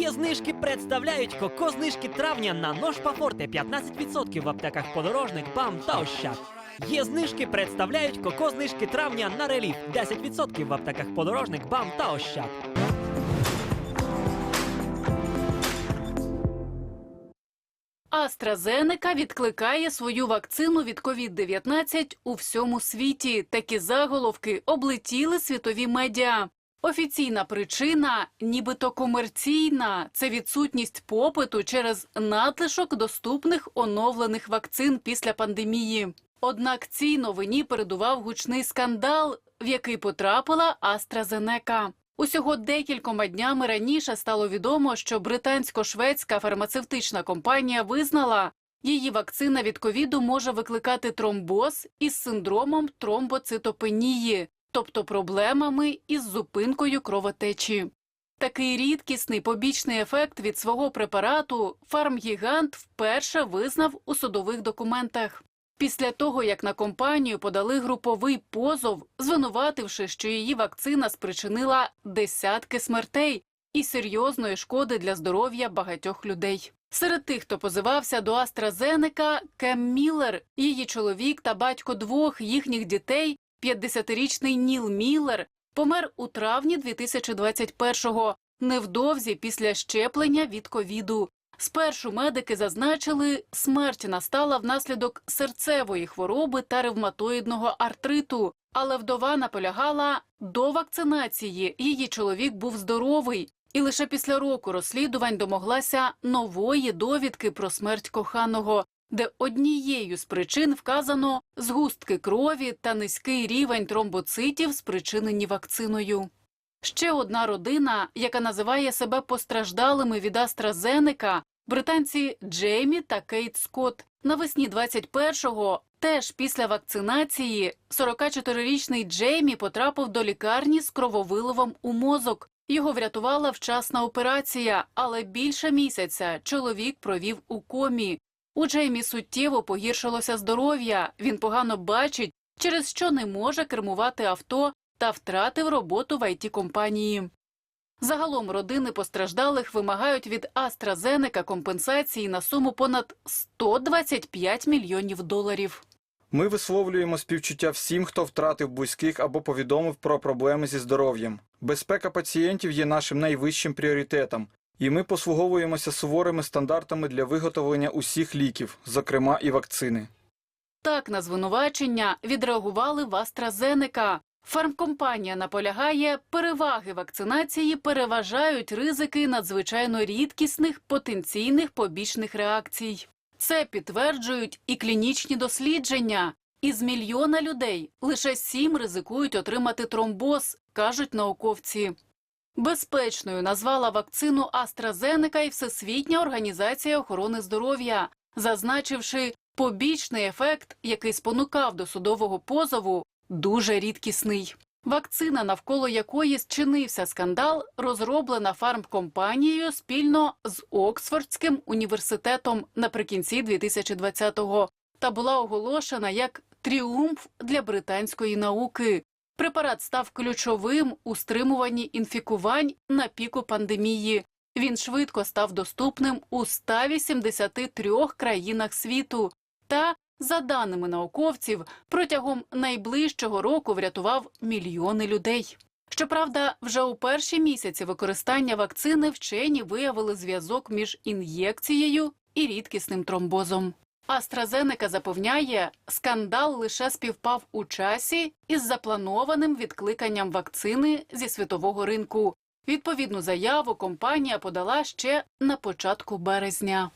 Є знижки представляють коко знижки травня на нож Пафорте 15% в аптеках подорожник, БАМ та Ощад. Є знижки представляють коко знижки травня на реліф 10% в аптеках подорожник, БАМ та Ощад. AstraZeneca відкликає свою вакцину від COVID-19 у всьому світі. Такі заголовки облетіли світові медіа. Офіційна причина, нібито комерційна, це відсутність попиту через надлишок доступних оновлених вакцин після пандемії. Однак цій новині передував гучний скандал, в який потрапила AstraZeneca. Усього декількома днями раніше стало відомо, що британсько-шведська фармацевтична компанія визнала, її вакцина від ковіду може викликати тромбоз із синдромом тромбоцитопенії, тобто проблемами із зупинкою кровотечі. Такий рідкісний побічний ефект від свого препарату фармгігант вперше визнав у судових документах. Після того, як на компанію подали груповий позов, звинувативши, що її вакцина спричинила десятки смертей і серйозної шкоди для здоров'я багатьох людей. Серед тих, хто позивався до AstraZeneca, Кем Міллер, її чоловік та батько двох їхніх дітей, 50-річний Ніл Міллер, помер у травні 2021-го, невдовзі після щеплення від ковіду. Спершу медики зазначили, смерть настала внаслідок серцевої хвороби та ревматоїдного артриту, але вдова наполягала до вакцинації. Її чоловік був здоровий, і лише після року розслідувань домоглася нової довідки про смерть коханого, де однією з причин вказано згустки крові та низький рівень тромбоцитів, спричинені вакциною. Ще одна родина, яка називає себе постраждалими від AstraZeneca, британці Джеймі та Кейт Скотт. Навесні 21-го, теж після вакцинації, 44-річний Джеймі потрапив до лікарні з крововиливом у мозок. Його врятувала вчасна операція, але більше місяця чоловік провів у комі. У Джеймі суттєво погіршилося здоров'я. Він погано бачить, через що не може кермувати авто та втратив роботу в it компанії. Загалом родини постраждалих вимагають від AstraZeneca компенсації на суму понад 125 мільйонів доларів. Ми висловлюємо співчуття всім, хто втратив близьких або повідомив про проблеми зі здоров'ям. Безпека пацієнтів є нашим найвищим пріоритетом, і ми послуговуємося суворими стандартами для виготовлення усіх ліків, зокрема і вакцини. Так на звинувачення відреагували в AstraZeneca. Фармкомпанія наполягає, переваги вакцинації переважають ризики надзвичайно рідкісних потенційних побічних реакцій. Це підтверджують і клінічні дослідження. Із мільйона людей лише сім ризикують отримати тромбоз, кажуть науковці. Безпечною назвала вакцину AstraZeneca і Всесвітня організація охорони здоров'я, зазначивши побічний ефект, який спонукав до судового позову, дуже рідкісний. Вакцина, навколо якої зчинився скандал, розроблена фармкомпанією спільно з Оксфордським університетом наприкінці 2020-го та була оголошена як тріумф для британської науки. Препарат став ключовим у стримуванні інфікувань на піку пандемії. Він швидко став доступним у 183 країнах світу та, за даними науковців, протягом найближчого року врятував мільйони людей. Щоправда, вже у перші місяці використання вакцини вчені виявили зв'язок між ін'єкцією і рідкісним тромбозом. AstraZeneca запевняє, скандал лише співпав у часі із запланованим відкликанням вакцини зі світового ринку. Відповідну заяву компанія подала ще на початку березня.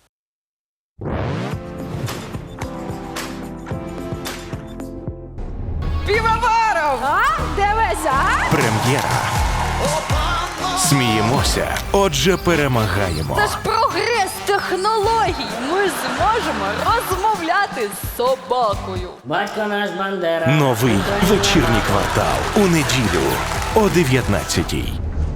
Півоваров! А? Дивись, а? Прем'єра. Сміємося, отже, перемагаємо. Це ж прогрес технологій. Ми зможемо розмовляти з собакою. Батько наш Бандера. Новий вечірній квартал у неділю о 19-й.